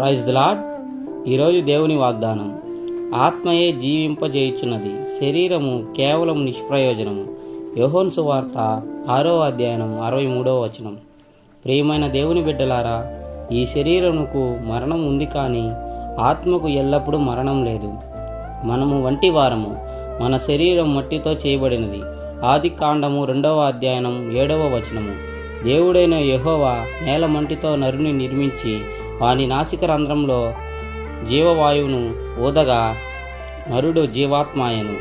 Praise the lord ఈరోజు దేవుని వాగ్దానం. ఆత్మయే జీవింపజేయుచున్నది. శరీరము కేవలం నిష్ప్రయోజనము. యోహోన్ సువార్త ఆరో అధ్యాయం అరవై మూడవ వచనం. ప్రియమైన దేవుని బిడ్డలారా ఈ శరీరముకు మరణం ఉంది కానీ ఆత్మకు ఎల్లప్పుడూ మరణం లేదు. మనము వంటి వారము మన శరీరం మట్టితో చేయబడినది. ఆది కాండము రెండవ అధ్యయనం ఏడవ వచనము. దేవుడైన యహోవా నేల మంటితో నరుని నిర్మించి వాని నాసిక రంధ్రంలో జీవవాయువును ఊదగా నరుడు జీవాత్మాయను.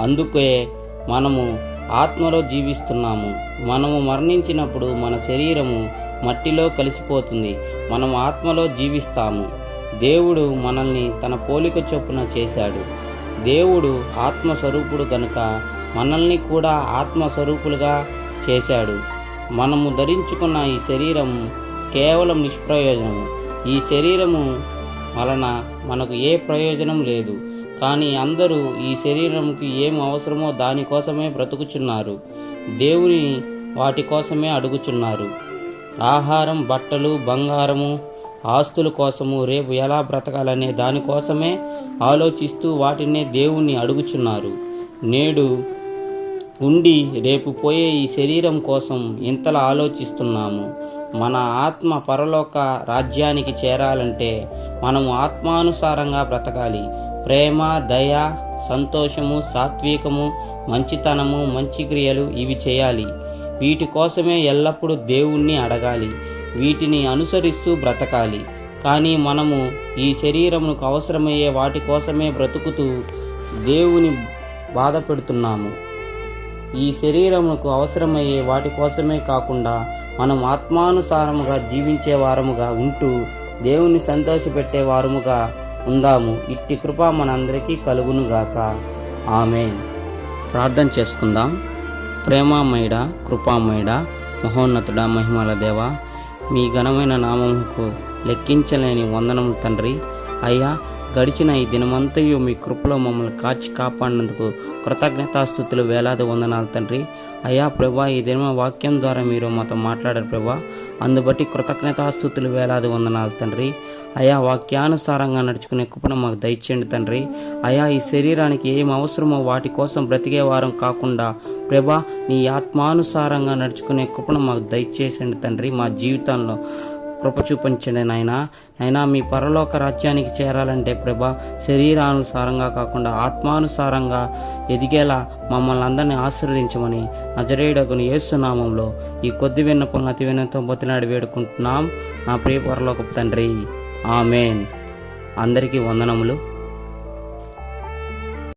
అందుకే మనము ఆత్మలో జీవిస్తున్నాము. మనము మరణించినప్పుడు మన శరీరము మట్టిలో కలిసిపోతుంది. మనం ఆత్మలో జీవిస్తాము. దేవుడు మనల్ని తన పోలిక చొప్పున చేశాడు. దేవుడు ఆత్మస్వరూపుడు కనుక మనల్ని కూడా ఆత్మస్వరూపులుగా చేశాడు. మనము ధరించుకున్న ఈ శరీరం కేవలం నిష్ప్రయోజనము. ఈ శరీరము వలన మనకు ఏ ప్రయోజనం లేదు. కానీ అందరూ ఈ శరీరంకి ఏం అవసరమో దానికోసమే బ్రతుకుచున్నారు. దేవుని వాటి కోసమే అడుగుచున్నారు. ఆహారం బట్టలు బంగారము ఆస్తుల కోసము రేపు ఎలా బ్రతకాలనే దానికోసమే ఆలోచిస్తూ వాటినే దేవుణ్ణి అడుగుచున్నారు. నేడు ఉండి రేపు పోయే ఈ శరీరం కోసం ఇంతలా ఆలోచిస్తున్నాము. మన ఆత్మ పరలోక రాజ్యానికి చేరాలంటే మనము ఆత్మానుసారంగా బ్రతకాలి. ప్రేమ దయ సంతోషము సాత్వికము మంచితనము మంచి క్రియలు ఇవి చేయాలి. వీటి కోసమే ఎల్లప్పుడూ దేవుణ్ణి అడగాలి. వీటిని అనుసరిస్తూ బ్రతకాలి. కానీ మనము ఈ శరీరమునకు అవసరమయ్యే వాటి కోసమే బ్రతుకుతూ దేవుని బాధ పెడుతున్నాము. ఈ శరీరమునకు అవసరమయ్యే వాటి కోసమే కాకుండా మనం ఆత్మానుసారముగా జీవించే వారముగా ఉంటూ దేవుని సంతోషపెట్టే వారముగా ఉందాము. ఇట్టి కృప మనందరికీ కలుగునుగాక. ఆమె ప్రార్థన చేసుకుందాం. ప్రేమామయుడ కృపామయుడ మహోన్నతుడ మహిమల దేవ మీ ఘనమైన నామముకు లెక్కించలేని వందనములు తండ్రి. అయ్యా గడిచిన ఈ దినమంతయు మీ కృపలో మమ్మల్ని కాచి కాపాడినందుకు కృతజ్ఞతాస్థుతులు వేలాది వందనాలు తండ్రి. అయ్యా ప్రభా ఈ దిన వాక్యం ద్వారా మీరు మాతో మాట్లాడారు ప్రభా. అందుబట్టి కృతజ్ఞతాస్థుతులు వేలాది వందనాలు తండ్రి. అయా వాక్యానుసారంగా నడుచుకునే కృపను మాకు దయచేయండి తండ్రి. అయా ఈ శరీరానికి ఏం అవసరమో వాటి కోసం బ్రతికే వారం కాకుండా ప్రభా నీ ఆత్మానుసారంగా నడుచుకునే కృపను మాకు దయచేసండి తండ్రి. మా జీవితంలో కృప చూపించండి నాయన అయినా మీ పరలోక రాజ్యానికి చేరాలంటే ప్రభా శరీరానుసారంగా కాకుండా ఆత్మానుసారంగా ఎదిగేలా మమ్మల్ని అందరినీ ఆశీర్వదించమని నజరేయుడకుని యేసునామంలో ఈ కొద్ది విన్నపం అతి వినంతో బతినాడు వేడుకుంటున్నాం. నా ప్రియ పరలోకపు తండ్రి ఆమెన్. అందరికీ వందనములు.